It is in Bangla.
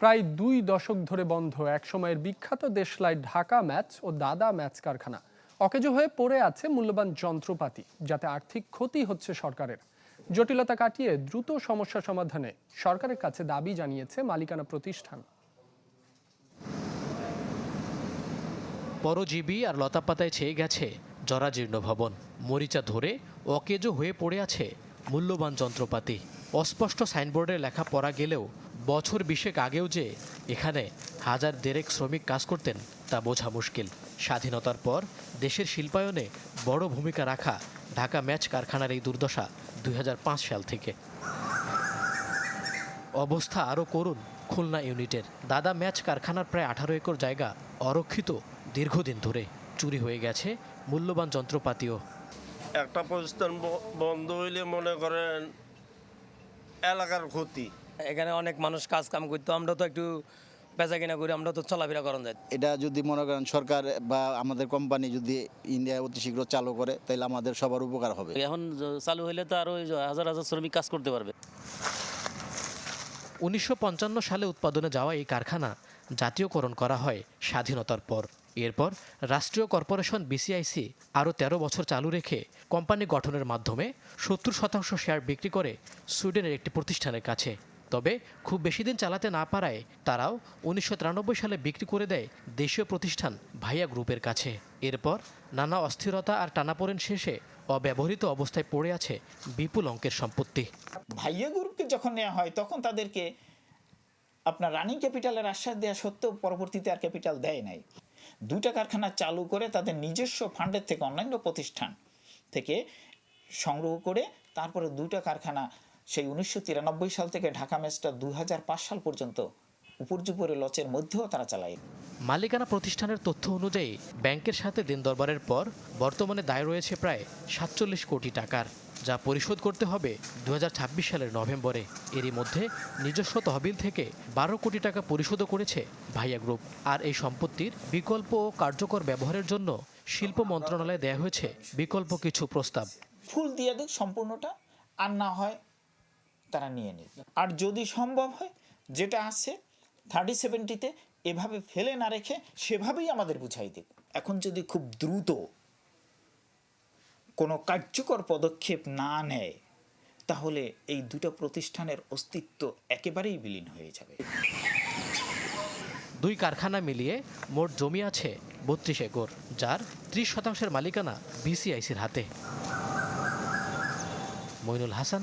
প্রায় দুই দশক ধরে বন্ধ একসময়ের বিখ্যাত দেশলাই ঢাকা ম্যাচ ও দাদা ম্যাচ কারখানা। অকেজো হয়ে পড়ে আছে মূল্যবান যন্ত্রপাতি, যাতে আর্থিক ক্ষতি হচ্ছে সরকারের। জটিলতা কাটিয়ে দ্রুত সমস্যা সমাধানে সরকারের কাছে দাবি জানিয়েছে মালিকানা প্রতিষ্ঠান। পরজীবী আর লতাপাতায় ছেয়ে গেছে জরাজীর্ণ ভবন। মরিচা ধরে অকেজো হয়ে পড়ে আছে মূল্যবান যন্ত্রপাতি। অস্পষ্ট সাইনবোর্ডে লেখা পড়া গেলেও বছর বিশেক আগেও যে এখানে হাজার দেড়েক শ্রমিক কাজ করতেন, তা বোঝা মুশকিল। স্বাধীনতার পর দেশের শিল্পায়নে বড় ভূমিকা রাখা ঢাকা ম্যাচ কারখানার এই দুর্দশা দুই হাজার পাঁচ সাল থেকে। অবস্থা আরও করুন খুলনা ইউনিটের। দাদা ম্যাচ কারখানার প্রায় আঠারো একর জায়গা অরক্ষিত দীর্ঘদিন ধরে চুরি হয়ে গেছে মূল্যবান যন্ত্রপাতিও। একটা প্রতিষ্ঠান বন্ধ হইলে মনে করেন এলাকার ক্ষতি। এখানে অনেক মানুষ কাজ কাম করতো আমরা তো একটু বেচা কিনা করি আমরা তো চলাফেরা করেন যায় এটা যদি মনে করেন সরকার বা আমাদের কোম্পানি যদি ইন্ডিয়া অতি শীঘ্র চালু করে তাহলে আমাদের সবার উপকার হবে। এখন চালু হইলে তো আরও হাজার হাজার শ্রমিক কাজ করতে পারবে। উনিশশো পঞ্চান্ন সালে উৎপাদনে যাওয়া এই কারখানা জাতীয়করণ করা হয় স্বাধীনতার পর। এরপর রাষ্ট্রীয় কর্পোরেশন বিসিআইসি আরও ১৩ বছর চালু রেখে কোম্পানি গঠনের মাধ্যমে সত্তর শতাংশ শেয়ার বিক্রি করে সুইডেনের একটি প্রতিষ্ঠানের কাছে। তবে খুব বেশি দিন চালাতে না পারায় তারাও উনিশশো সালে বিক্রি করে দেয় দেশীয় প্রতিষ্ঠান ভাইয়া গ্রুপের কাছে। এরপর নানা অস্থিরতা আর টানাপোড়েন শেষে অব্যবহৃত অবস্থায় পড়ে আছে বিপুল অঙ্কের সম্পত্তি। ভাইয়া গ্রুপকে যখন নেওয়া হয়, তখন তাদেরকে আপনার রানিং ক্যাপিটালের আশ্বাস দেওয়া সত্ত্বেও পরবর্তীতে আর ক্যাপিটাল দেয় নাই। দুইটা কারখানা চালু করে তাদের নিজস্ব ফান্ডের থেকে অন্যান্য প্রতিষ্ঠান থেকে সংগ্রহ করে তারপরে দুইটা কারখানা সেই উনিশশো তিরানব্বই সাল থেকে ঢাকা ম্যাচটা দু সাল পর্যন্ত উপর্যুপরে লচের মধ্যেও তারা চালায়। মালিকানা প্রতিষ্ঠানের তথ্য অনুযায়ী ব্যাংকের সাথে দিন দরবারের পর বর্তমানে দায় রয়েছে প্রায় সাতচল্লিশ কোটি টাকার যা পরিশোধ করতে হবে দু হাজার ছাব্বিশ সালের নভেম্বরে। এরই মধ্যে নিজস্ব তহবিল থেকে বারো কোটি টাকা পরিশোধও করেছে ভাইয়া গ্রুপ। আর এই সম্পত্তির বিকল্প ও কার্যকর ব্যবহারের জন্য শিল্প মন্ত্রণালয়ে দেয়া হয়েছে বিকল্প কিছু প্রস্তাব। ফুল দিয়ে দেয় সম্পূর্ণটা আর না হয় তারা নিয়ে নিক আর যদি সম্ভব হয়, যেটা আছে থার্টি সেভেন্টিতে এভাবে ফেলে না রেখে সেভাবেই আমাদের বুঝাই দিক। এখন যদি খুব দ্রুত কোনো কার্যকর পদক্ষেপ না নেয়, তাহলে এই দুটো প্রতিষ্ঠানের অস্তিত্ব একেবারেই বিলীন হয়ে যাবে। দুই কারখানা মিলিয়ে মোট জমি আছে বত্রিশ একর, যার ত্রিশ শতাংশের মালিকানা বিসিআইসির হাতে। Mainul Hasan